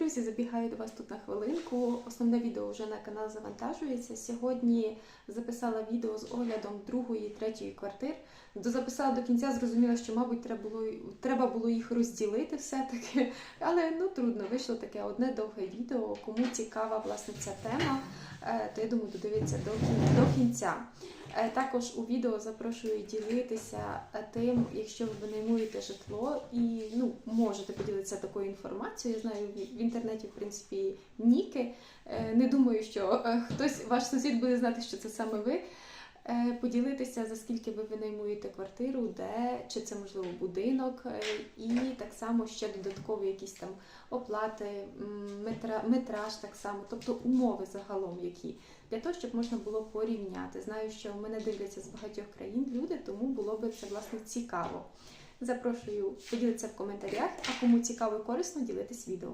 друзі, забігаю до вас тут на хвилинку. Основне відео вже на канал завантажується. Сьогодні записала відео з оглядом другої третьої квартир. Дозаписала до кінця, зрозуміла, що, мабуть, треба було, треба було їх розділити все-таки. Але ну трудно, вийшло таке одне довге відео. Кому цікава власне ця тема, то я думаю, додивіться до, кінця. Е, Також у відео запрошую ділитися е, тим, якщо ви винаймуєте житло і ну, можете поділитися такою інформацією. Я знаю в інтернеті, в принципі, ніки. Е, Не думаю, що е, хтось, ваш сусід буде знати, що це саме ви. Е, Поділитися, за скільки ви винаймуєте квартиру, де, чи це можливо будинок, е, і так само ще додаткові якісь там оплати, метра, метраж так само, тобто умови загалом які для того, щоб можна було порівняти. Знаю, що мене дивляться з багатьох країн люди, тому було би це власне цікаво. Запрошую поділитися в коментарях, а кому цікаво і корисно, ділитись відео.